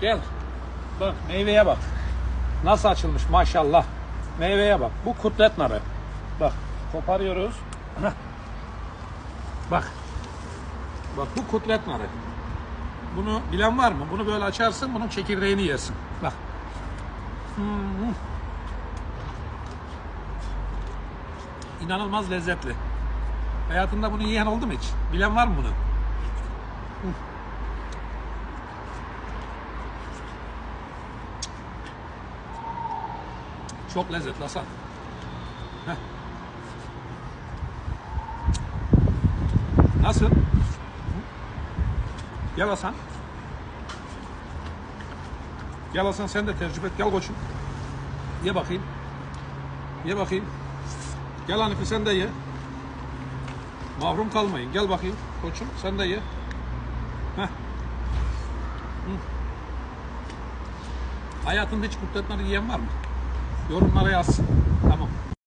Gel. Bak meyveye bak. Nasıl açılmış maşallah. Meyveye bak. Bu kutlet narı. Bak koparıyoruz. Heh. Bak. Bak bu kutlet narı. Bunu bilen var mı? Bunu böyle açarsın, bunun çekirdeğini yersin. Bak. Hmm. İnanılmaz lezzetli. Hayatında bunu yiyen oldu mu hiç? Bilen var mı bunu? Çok lezzetli Hasan. Nasıl? Gel Hasan. Gel Hasan sen de tecrübe et. Gel koçum. Ye bakayım. Ye bakayım. Gel Hanifi sen de ye. Mahrum kalmayın. Gel bakayım koçum sen de ye. Heh. Hayatında hiç kurtlatları yiyen var mı? Yorumlara yazsın. Tamam.